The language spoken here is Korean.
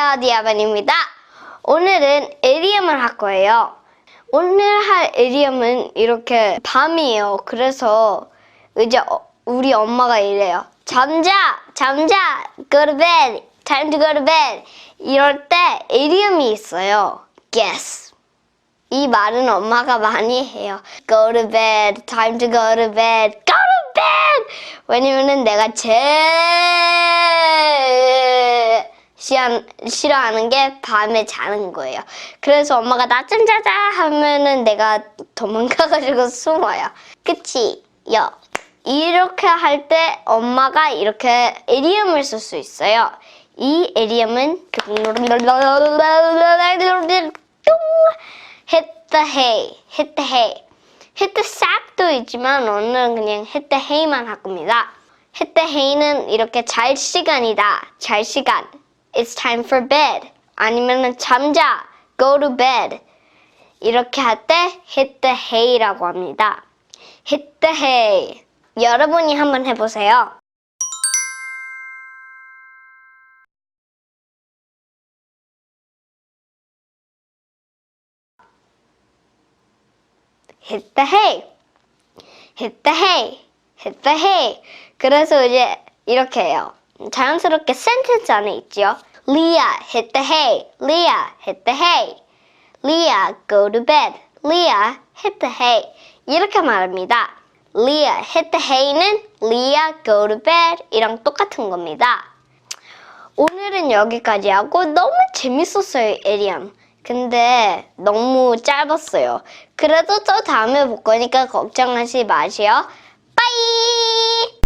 안녕하세요. 디아반입니다. 오늘은 에리엄을 할 거예요. 오늘 할 에리엄은 이렇게 밤이에요. 그래서 이제 어- 우리 엄마가 이래요. 잠자! 잠자! Go to bed! Time to go to bed! 이럴 때 에리엄이 있어요. Guess. 이 말은 엄마가 많이 해요. Go to bed, time to go to bed, go to bed. 왜냐면은 내가 제일 싫어- 싫어하는 게 밤에 자는 거예요. 그래서 엄마가 낮잠 자자 하면은 내가 도망가가지고 숨어요. 그치요? 이렇게 할 때 엄마가 이렇게 에리엄을 쓸 수 있어요. 이 에리엄은 hit the hay. hit the sap도 있지만 오늘은 그냥 the hay만 할 겁니다. the hay는 이렇게 잘 시간이다. 잘 시간. It's time for bed. 아니면은 잠자. go to bed. 이렇게 할 때 hit the hay라고 합니다. hit the hay. 여러분이 한번 해보세요. hit the hay. hit the hay. 그래서 이제 이렇게 해요. 자연스럽게 센텐스 안에 있죠. Leah, hit the hay. Leah, hit the hay. Leah, go to bed. Leah, hit the hay. 이렇게 말합니다. Leah, hit the hay는 Leah, go to bed 이랑 똑같은 겁니다. 오늘은 여기까지 하고 너무 재밌었어요, 에리엄. 근데 너무 짧았어요. 그래도 또 다음에 볼 거니까 걱정하지 마세요. 빠이!